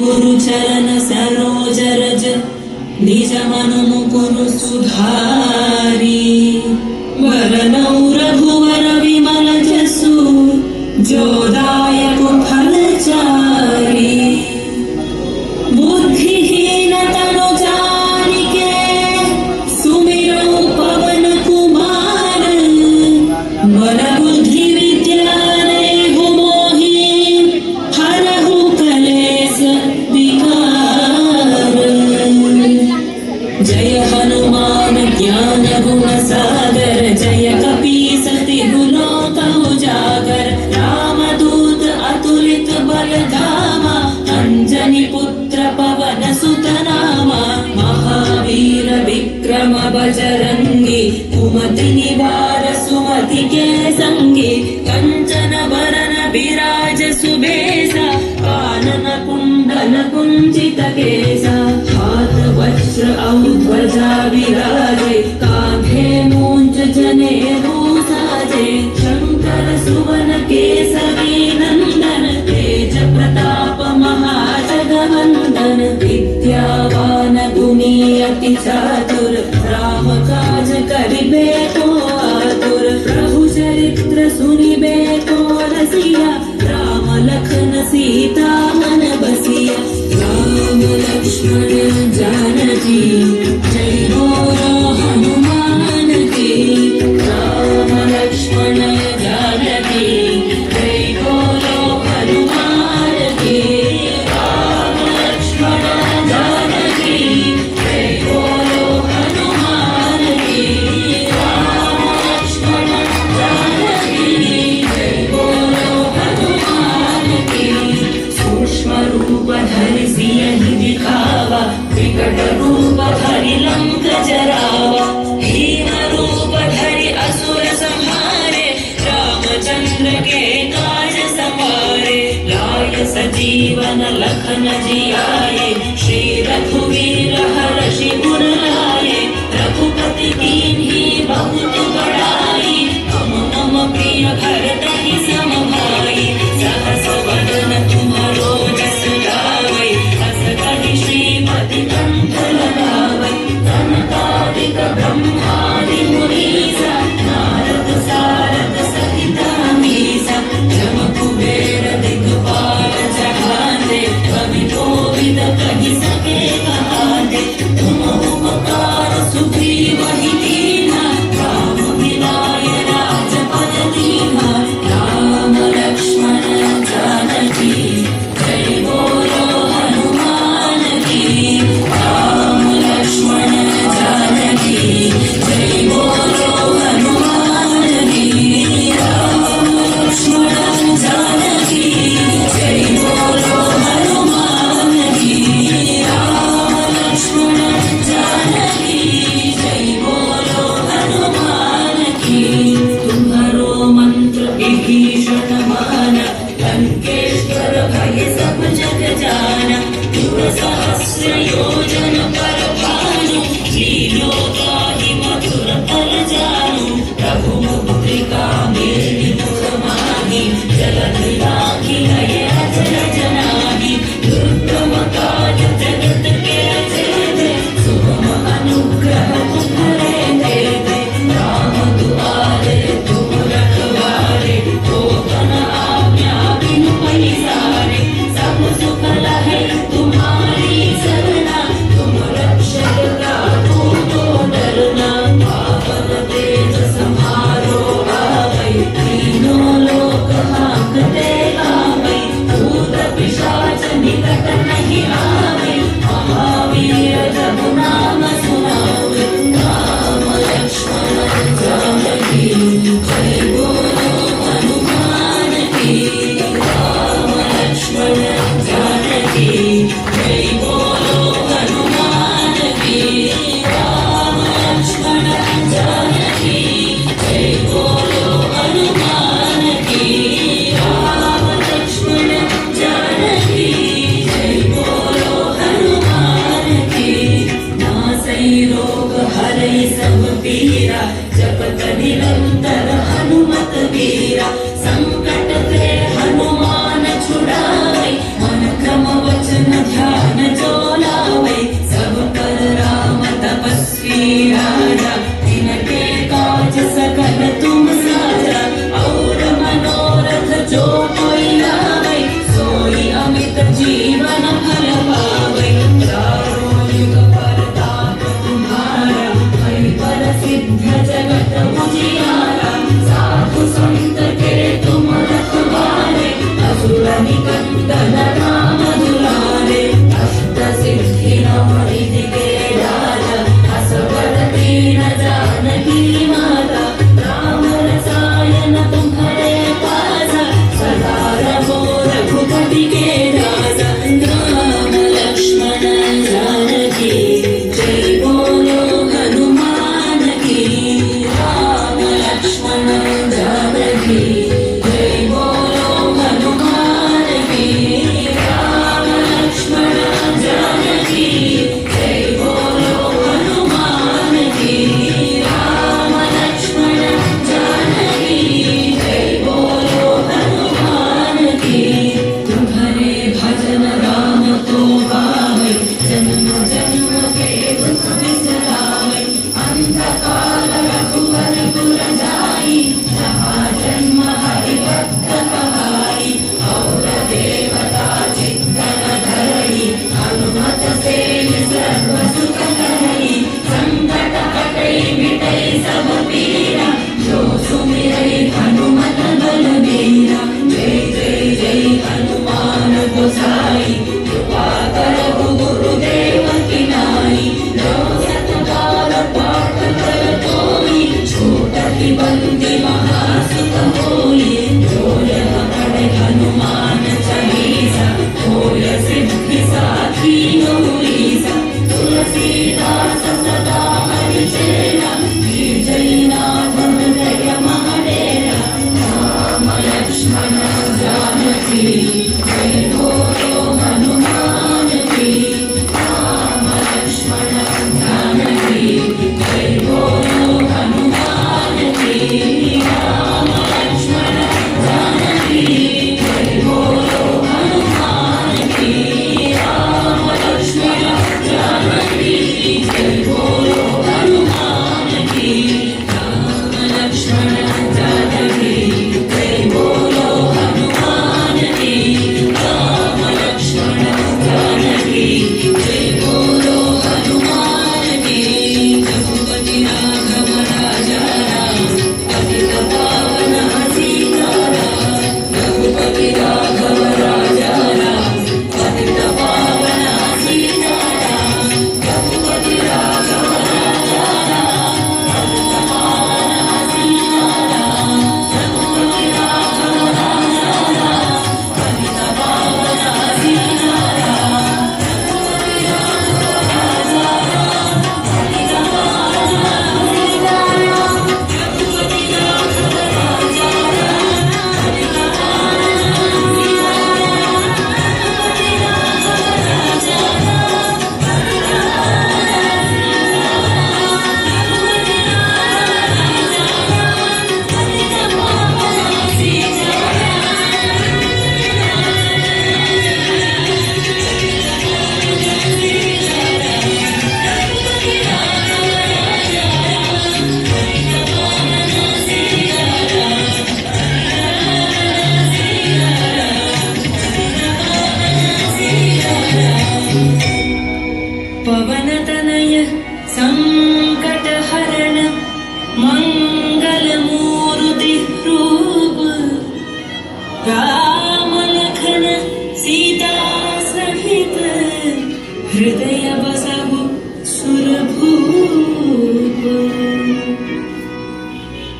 గురు చరణ సరోజ రజ నిజ మనుము కురు సుధారి. వరనౌ రఘువర విమల జసు జోదా जय हनुमान ज्ञान गुण सागर जय कपि सति गुणो तौ जागर रामदूत अतुलित बलधाम अंजनी पुत्र पवन सुतनाम। महावीर विक्रम बजरंगी कुमति निवार सुमति के संगी। कुञ्चितकेश हातवस्त्र औध्वजा विराजे काभेनूञ्च जनेन सजीवन लखन जियाए श्री रघुवीर हर शिवुर रघुपति की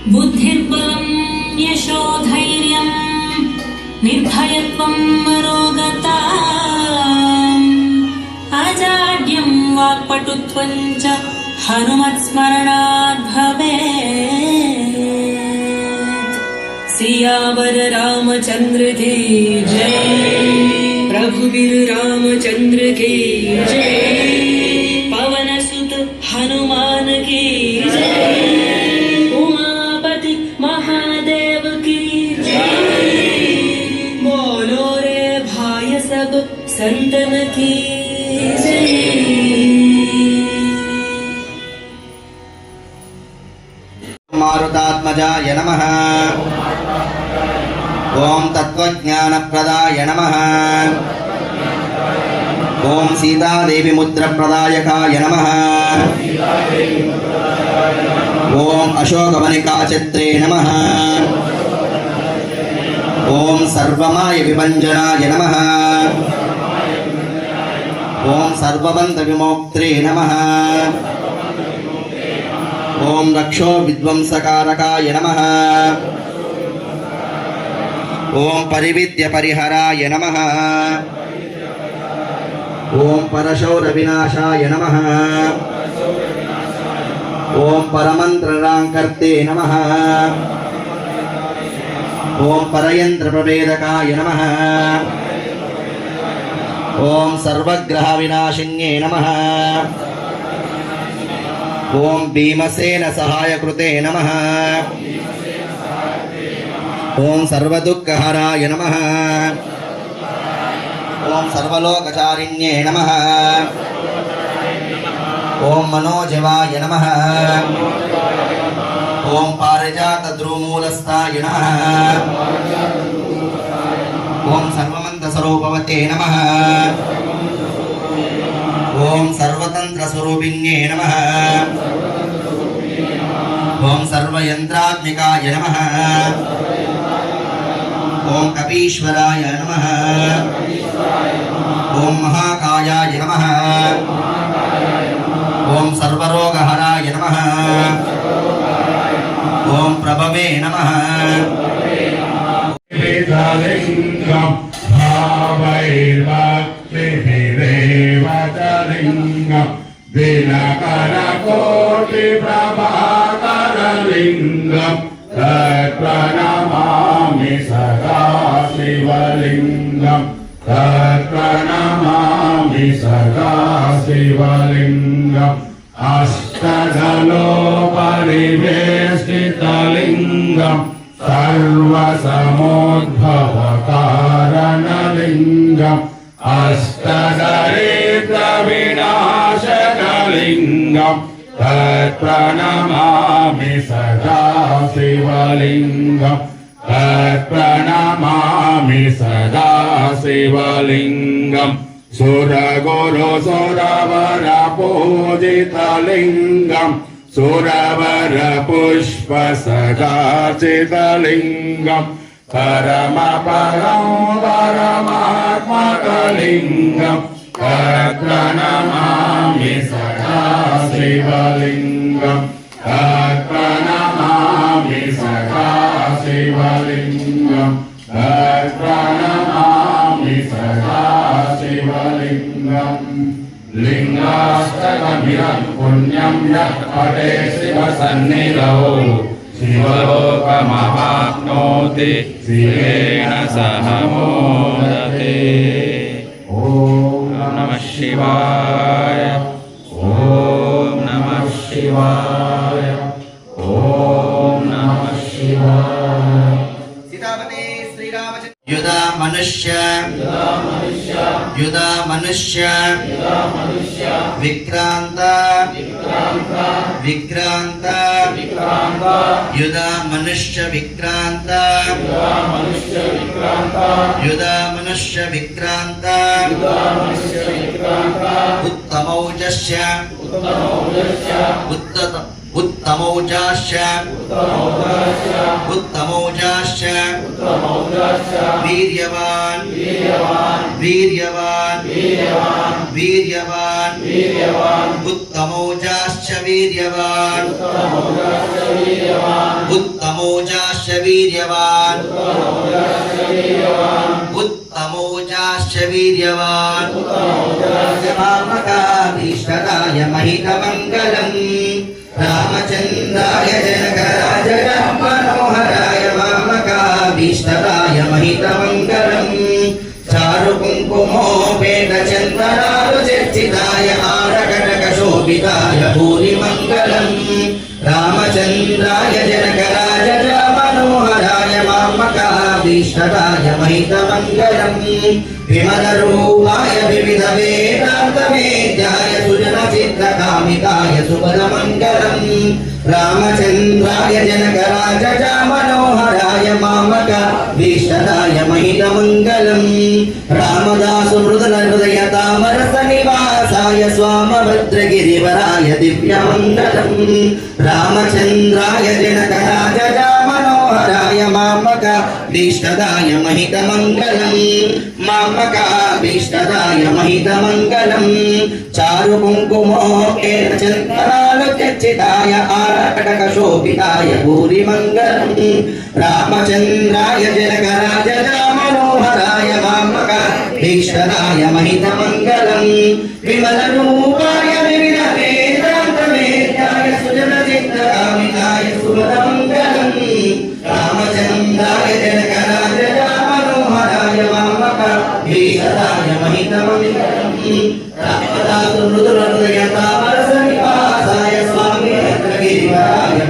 बुद्धिर्बलं यशोधैर्यं निर्भयत्वं मनोगता अजाड्यं हनुमत्स्मरणाद् भवेत्। सियावर रामचन्द्र के जय। प्रभुविररामचन्द्रके जय। पवनसुत हनुमान के जय। संतन की मारुतात्मजाय नमः ॐ तत्त्वज्ञानप्रदाय नमः ॐ सीतादेवीमुद्रप्रदायकाय नमः ॐ अशोकवनिकाचित्रे नमः ॐ सर्वमाय विभञ्जनाय नमः ఓం సర్వబంధ విమోక్త్రే నమ. ఓం రక్షో విధ్వంసకారకాయ నమ. ఓం పరివిద్య పరిహరాయ నమ. ఓం పరశౌర వినాశాయ నమ. ఓం పరమంత్రరాంకర్తే నమ. ఓం పరయంత్ర ప్రవేదకాయ నమ. ఓం సర్వగ్రహ వినాశిన్యే నమ. ఓం భీమసేన సహాయకృతే నమ. ఓం సర్వదుఃఖహరాయ నమ. ఓం సర్వలోకచారిణ్యే నమ. ఓం మనోజవాయ నమ. ఓం పారిజాత ద్రుమూలస్థాయ నమ. ఓం సర్వ स्वरूपवते नमः ॐ सर्वतन्त्रस्वरूपिण्ये नमः ॐ सर्वयन्त्रात्मिकाय नमः ॐ कपीश्वराय नमः ॐ महाकायाय नमः ॐ सर्वरोगहराय नमः ॐ प्रभवे नमः दिनकरकोटिप्रभाकरलिङ्गम् तत्प्रणमामि सदा शिवलिङ्गम् तत्प्रणमामि सदा शिवलिङ्गम् अष्टदलोपरिवेष्टितलिङ्गम् सर्वसमोद्भवकारणलिङ्गम् शिवलिङ्गम् तत्प्रणमामि सदा शिवलिङ्गम् तत्प्रणमामि सदा शिवलिङ्गम् सुरगुरु सुरवर पूजितलिङ्गम् सुरवर पुष्प सदाचितलिङ्गम् परमपरं परमात्मकलिङ्गम् तत्प्रणमामि सदा शिवलिङ्गम् तत्प्रणमामि सदा शिवलिङ्गम् तत्प्रणमामि सदा शिवलिङ्गम् लिङ्गास्तकमिदं पुण्यं यः पटे शिवसन्निधौ शिवलोकमवाप्नोति शिवेन सह मोदते ॐ नमः शिवाय ఓం నమ శివాయ. ఓం నమ శివాయ. సీతాపతి శ్రీరామచంద్ర యుధ మనుష్య. యుధా మనుష్య విక్రాంత విక్రాంత యుధా మనుష్య విక్రాంత యుధా మనుష్య విక్రాంత ఉత్తమౌజస్య ఉత్తత ఉత్తమౌజాస్య ఉత్తమౌజాశ్చ. వీర్యవాన్. వీర్యవాన్. వీర్యవాన్. ఉత్తమౌజాశ్చ వీర్యవాన్. ఉత్తమౌజాశ్చ వీర్యవాన్. ఉత్తమౌజాశ్చ వీర్యవాన్. మామకాభీష్టరాయ మహితమంగళం రామచంద్రాయ జనకరాజ రామ మనోహరాయ మామకాభీష్టరాయ మహితమంగళం చారు కుంకుమోపేత చందనాలు చర్చితాయ ఆరకటక శోభితాయ భూరి మంగళం రామచంద్రాయ జనకరాజ రామ మనోహరాయ మామకాభీష్టరాయ మహితమంగళం విమలరూపాయ వివిధ వేదాంత వేద్యాయ సుజన చిత్రకామికాయ సుపదమంగళం రామచంద్రాయ జనకరాజ మనోహరాయ మామక భీష్టదాయ మహితమంగళం రామదాసు మృదుల హృదయ తామరస నివాసాయ స్వామభద్రగిరివరాయ దివ్యమంగళం రామచంద్రాయ జనకరాజ మనోహరాయ మామక భీష్టదాయ మహితమంగళం మామక భీష్టదాయ రామచంద్రాయ జనకరాజ మనోహరాయ మామక భీషదాయ మహితమంగళం రామదాసు మృదుల హృదయ తామరస నివాసాయ స్వామి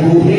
భూమి